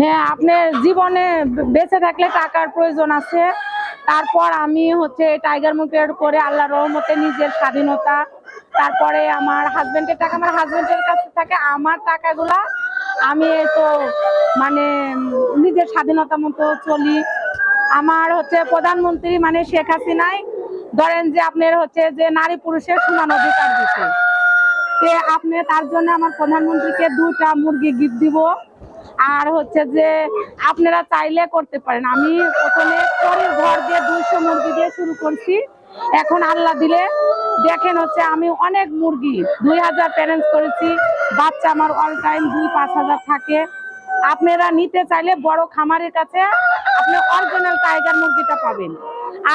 হ্যাঁ আপনার জীবনে বেঁচে থাকলে টাকার প্রয়োজন আছে। তারপর আমি হচ্ছে টাইগার মুখের করে আল্লাহ রহমতে নিজের স্বাধীনতা, তারপরে আমার হাজবেন্ডের টাকা, আমার হাজবেন্ডের কাছে থাকে, আমার টাকাগুলা আমি তো মানে নিজের স্বাধীনতা মতো চলি। আমার হচ্ছে প্রধানমন্ত্রী মানে শেখ হাসিনাই ধরেন যে আপনার হচ্ছে যে নারী পুরুষের সমান অধিকার দিচ্ছে আপনি তার জন্য আমার প্রধানমন্ত্রীকে দুটা মুরগি গিফট দিব। আর হচ্ছে যে আপনারা চাইলে করতে পারেন। আমি প্রথমে খড়ির ঘর দিয়ে দুইশো মুরগি দিয়ে শুরু করছি। এখন আল্লাহ দিলে দেখেন হচ্ছে আমি অনেক মুরগি, দুই হাজার প্যারেন্টস করেছি। বাচ্চা আমার অল টাইম দুই, পাঁচ হাজার থাকে। আপনারা নিতে চাইলে বড় খামারের কাছে আপনি অরিজিনাল টাইগার মুরগিটা পাবেন।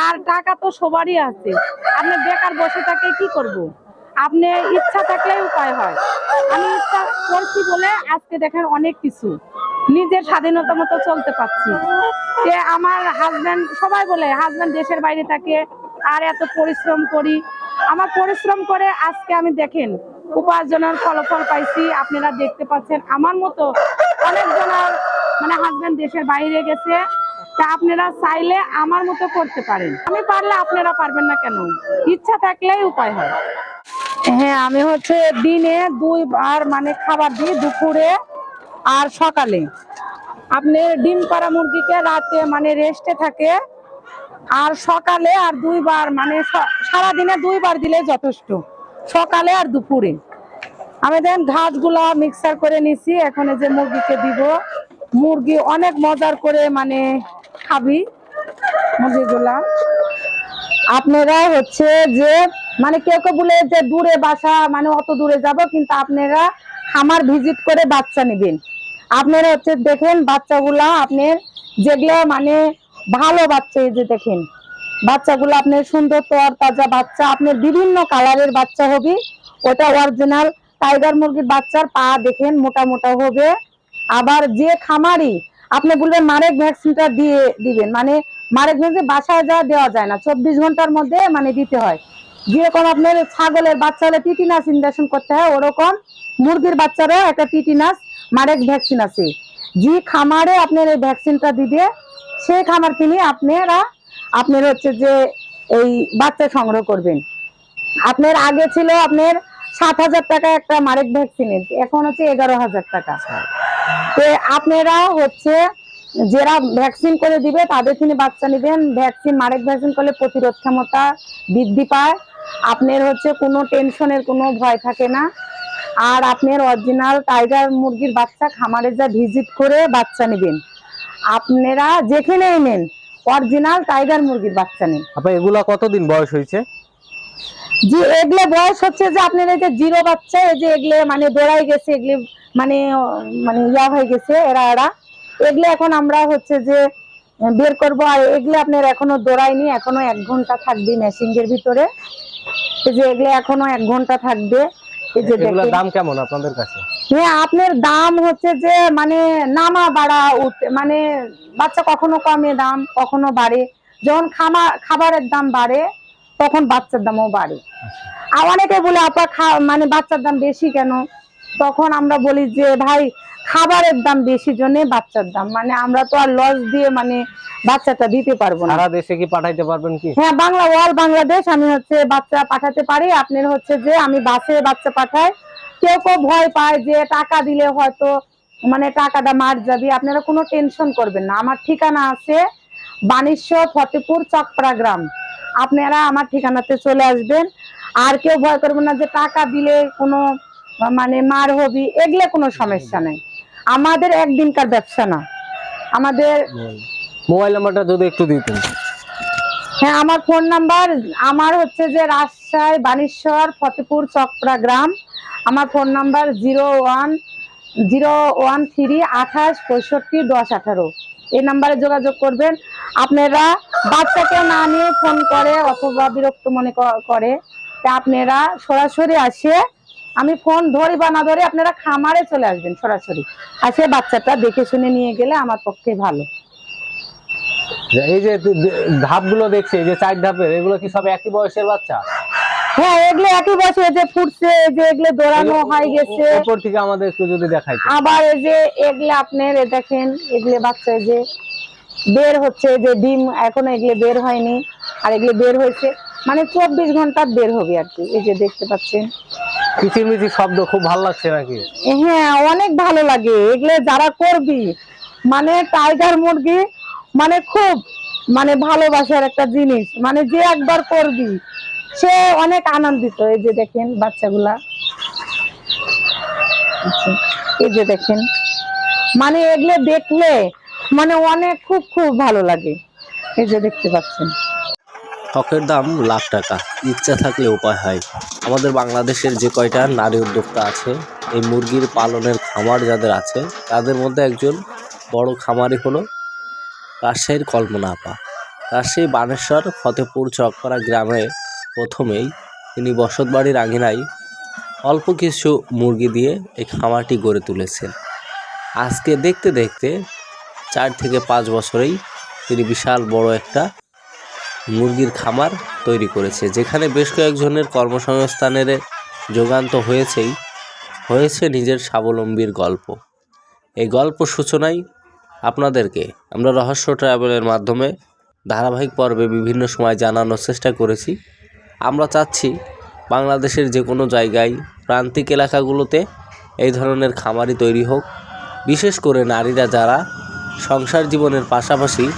আর টাকা তো সবারই আছে। আপনি বেকার বসে থাকে কি করব। আপনি ইচ্ছা থাকলেই উপায় হয়। আমি ইচ্ছা করছি বলে আজকে দেখেন অনেক কিছু। নিজের স্বাধীনতা মতো চলতে পারছি। যে আমার হাজব্যান্ড সবাই বলে হাজব্যান্ড দেশের বাইরে থাকে, আর এত পরিশ্রম করি। আমার পরিশ্রম করে আজকে আমি দেখেন, উপার্জনের ফলাফল পাইছি। আপনারা দেখতে পাচ্ছেন, আমার মতো অনেকজনের মানে হাজব্যান্ড দেশের বাইরে গেছে। তা আপনারা চাইলে আমার মতো করতে পারেন। আমি পারলে আপনারা পারবেন না কেন? ইচ্ছা থাকলেই উপায় হয়। হ্যাঁ আমি হচ্ছে দিনে দুইবার মানে খাবার দিই দুপুরে আর সকালে। আপনি ডিম পাড়া মুরগিকে রাতে মানে রেস্টে থাকে। আর সকালে আর দুইবার মানে সারাদিনে দুইবার দিলে যথেষ্ট। সকালে আর দুপুরে। আমি দেখেন ঘাসগুলা মিক্সার করে নিছি, এখন যে মুরগিকে দিব। মুরগি অনেক মজার করে মানে খাবি মুরগিগুলা। আপনারা হচ্ছে যে মানে কেউ কেউ বলে যে দূরে বাসা মানে অত দূরে যাব, কিন্তু আপনারা খামার ভিজিট করে বাচ্চা নেবেন। আপনারা হচ্ছে দেখেন বাচ্চাগুলা আপনার যেগুলো মানে ভালো বাচ্চা এই যে দেখেন। বাচ্চাগুলো আপনার সুন্দর তর তাজা বাচ্চা, আপনার বিভিন্ন কালারের বাচ্চা হবে। ওটা অরিজিনাল টাইগার মুরগির বাচ্চার পা দেখেন মোটা মোটা হবে। আবার যে খামারি, আপনি বলবেন মারেক ভ্যাকসিনটা দিয়ে দিবেন। মানে মারেক ভ্যাকসিন বাসায় যা দেওয়া যায় না, চব্বিশ ঘণ্টার মধ্যে মানে দিতে হয়। যেরকম আপনার ছাগলের বাচ্চা হলে টিটিনাস ইনজেকশন করতে হয়, ওরকম মুরগির বাচ্চারও একটা টিটিনাস মারেক ভ্যাকসিন আছে। যে খামারে আপনার এই ভ্যাকসিনটা দিবে, সেই খামার কিনে আপনারা, আপনার হচ্ছে যে এই বাচ্চা সংগ্রহ করবেন। আপনার আগে ছিল আপনার সাত হাজার টাকা একটা মারেক ভ্যাকসিনের এখন হচ্ছে এগারো হাজার টাকা। তো আপনারা হচ্ছে যারা ভ্যাকসিন করে দিবে, তাদের তিনি বাচ্চা নেবেন। ভ্যাকসিন মারেক ভ্যাকসিন করলে প্রতিরোধ ক্ষমতা বৃদ্ধি পায়। আপনার হচ্ছে কোনো টেনশনের কোনো ভয় থাকে না। আর আপনার অরিজিনাল টাইগার মুরগির বাচ্চা খামারে যা ভিজিট করে বাচ্চা নেবেন। আপনারা যেখানে নেন অরিজিনাল টাইগার মুরগির বাচ্চা নেন। আপা এগুলা কতদিন বয়স হয়েছে? যে এগুলো বয়স হচ্ছে যে আপনার এই যে জিরো বাচ্চা এই যে এগুলো মানে দৌড়াই গেছে এগুলো মানে মানে ইয়া হয়ে গেছে এরা এরা। এগুলো এখন আমরা হচ্ছে যে বের করব। আর এগুলো আপনার এখনও দৌড়ায়নি এখনও এক ঘণ্টা থাকবে মেশিনের ভিতরে। এই যে এগুলো এখনও এক ঘণ্টা থাকবে। এই যে এগুলার দাম কেমন আপনাদের কাছে? হ্যাঁ আপনার দাম হচ্ছে যে মানে নামা বাড়া উঠে মানে বাচ্চা কখনো কমে দাম কখনো বাড়ে। যখন খামা খাবারের দাম বাড়ে তখন বাচ্চার দামও বাড়ে। আর অনেকে বলে আপা মানে বাচ্চার দাম বেশি কেন? তখন আমরা বলি যে ভাই খাবারের দাম বেশি জন্য বাচ্চার দাম। মানে আমরা তো আর লস দিয়ে মানে বাচ্চাটা দিতে পারব না। সারা দেশে কি পাঠাইতে পারবেন কি? হ্যাঁ বাংলা অল বাংলাদেশ আমি হচ্ছে বাচ্চা পাঠাতে পারি। আপনার হচ্ছে যে আমি বাসে বাচ্চা পাঠাই। কেউ কেউ ভয় পায় যে টাকা দিলে হয়তো মানে টাকাটা মার যাবে। আপনারা কোনো টেনশন করবেন না। আমার ঠিকানা আছে বানেশ্বর ফতেপুর চকপাড়া গ্রাম। আপনারা আমার ঠিকানাতে চলে আসবেন। আর কেউ ভয় করবেন না যে টাকা দিলে কোনো মানে মার হবি। এগুলো কোনো সমস্যা নেই। আমাদের একদিনকার ব্যবসা না। আমাদের মোবাইল নাম্বারটা যদি একটু দিতেন। হ্যাঁ আমার ফোন নাম্বার আমার হচ্ছে যে রাজশাহী বানেশ্বর ফতেপুর চকরা গ্রাম। আমার phone number zero one zero one three আঠাশ পঁয়ষট্টি দশ আঠারো। এই নাম্বারে যোগাযোগ করবেন। আপনারা বাচ্চাকে না নিয়ে ফোন করে অথবা বিরক্ত মনে করে। তা আপনারা সরাসরি আসে আমি ফোন ধরি বা না ধরে আপনারা খামারে চলে আসবেন সরাসরি। আসে বাচ্চাটা দেখে শুনে নিয়ে গেলে আমার পক্ষে ভালো। এই যে ধাপগুলো দেখছে যে চার ধাপের এগুলো কি সব একই বয়সের বাচ্চা? হ্যাঁ এগুলো একই বয়সে যে ফুটছে যে এগুলো দৌড়ানো হয়ে গেছে। উপর থেকে আমাদের একটু যদি দেখাইতে আবার এই যে এগুলো আপনার দেখেন এগুলো বাচ্চা এই যে বের হচ্ছে যে ডিম এখনও এগুলো বের হয়নি আর এগুলো বের হয়েছে। মানে চব্বিশ ঘণ্টা বের হবে আর কি এই যে দেখতে পাচ্ছেন। কিচিরমিচির শব্দ খুব ভালো লাগছে নাকি? হ্যাঁ অনেক ভালো লাগে। এগুলো যারা করবি মানে টাইগার মুরগি মানে খুব মানে ভালোবাসার একটা জিনিস। মানে যে একবার করবি সে অনেক আনন্দিত। এই যে দেখেন বাচ্চাগুলা। আচ্ছা, এই যে দেখেন। মানে এগুলো দেখলে মানে অনেক খুব খুব ভালো লাগে। এই যে দেখতে পাচ্ছেন। শখের দাম লাখ টাকা। ইচ্ছা থাকলে উপায় হয়। আমাদের বাংলাদেশের যে কয়টা নারী উদ্যোক্তা আছে, এই মুরগির পালনের খামার যাদের আছে, তাদের মধ্যে একজন বড় খামারি হলো রাজশাহীর কল্পনা আপা। রাজশাহী বানেশ্বর ফতেপুর চকপাড়া গ্রামে প্রথমেই তিনি বসতবাড়ির আঙিনায় অল্প কিছু মুরগি দিয়ে এই খামারটি গড়ে তুলেছেন। আজকে দেখতে দেখতে চার থেকে পাঁচ বছরেই তিনি বিশাল বড় একটা মুরগির খামার তৈরি করেছে, যেখানে বেশ কয়েকজনের কর্মসংস্থানের যোগান তো হয়েছেই, হয়েছে নিজের স্বাবলম্বীর গল্প। এই গল্প সূচনায় আপনাদেরকে, আমরা রহস্য ট্রাভেলের মাধ্যমে ধারাবাহিক পর্বে বিভিন্ন সময় জানানোর চেষ্টা করেছি। আমরা চাচ্ছি বাংলাদেশের যে কোনো জায়গায় প্রান্তিক এলাকাগুলোতে এই ধরনের খামারই তৈরি হোক। বিশেষ করে নারীরা যারা সংসার জীবনের পাশাপাশি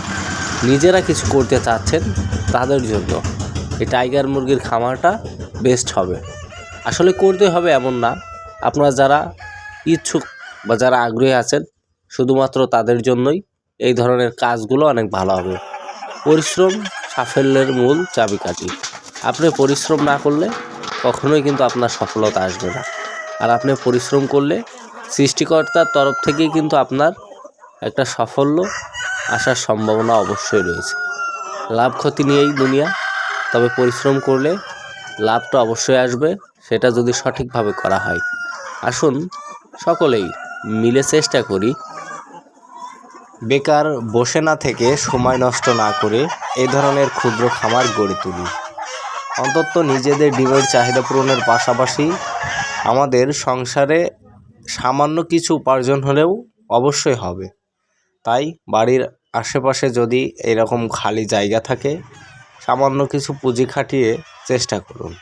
নিজেরা কিছু করতে চাচ্ছেন তাদের জন্য এই টাইগার মুরগির খামারটা বেস্ট হবে। আসলে করতে হবে এমন না। আপনারা যারা ইচ্ছুক বা যারা আগ্রহী আছেন, শুধুমাত্র তাদের জন্যই এই ধরনের কাজগুলো অনেক ভালো হবে। পরিশ্রম সাফল্যের মূল চাবিকাঠি। আপনি পরিশ্রম না করলে কখনোই কিন্তু আপনার সফলতা আসবে না। আর আপনি পরিশ্রম করলে সৃষ্টিকর্তার তরফ থেকেই কিন্তু আপনার একটা সাফল্য আসার সম্ভাবনা অবশ্যই রয়েছে। লাভ ক্ষতি নিয়েই দুনিয়া, তবে পরিশ্রম করলে লাভটা অবশ্যই আসবে, সেটা যদি সঠিকভাবে করা হয়। আসুন সকলেই মিলে চেষ্টা করি। বেকার বসে না থেকে সময় নষ্ট না করে এই ধরনের ক্ষুদ্র খামার গড়ে তুলি। অন্তত নিজেদের ডিমের চাহিদা পূরণের পাশাপাশি আমাদের সংসারে সামান্য কিছু উপার্জন হলেও অবশ্যই হবে। তাই বাড়ির আশেপাশে যদি এরকম খালি জায়গা থাকে, সামান্য কিছু পুঁজি খাটিয়ে চেষ্টা করুন।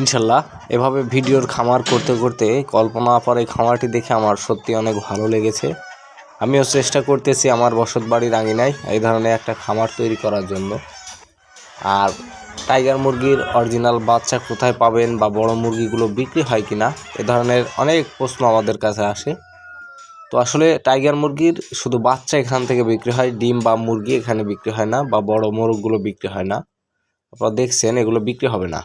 ইনশাল্লাহ, এভাবে ভিডিওর খামার করতে করতে, কল্পনা আপার এই খামারটি দেখে আমার সত্যি অনেক ভালো লেগেছে। আমিও চেষ্টা করতেছি আমার বসত বাড়ির আঙিনায় এই ধরনের একটা খামার তৈরি করার জন্য। আর টাইগার মুরগির অরিজিনাল বাচ্চা কোথায় পাবেন বা বড় মুরগিগুলো বিক্রি হয় কিনা, এ ধরনের অনেক প্রশ্ন আমাদের কাছে আসে। তো আসলে টাইগার মুরগির শুধু বাচ্চা এখান থেকে বিক্রি হয়, ডিম বা মুরগি এখানে বিক্রি হয় না বা বড় মোরগগুলো বিক্রি হয় না। আপনারা দেখছেন এগুলো বিক্রি হবে না।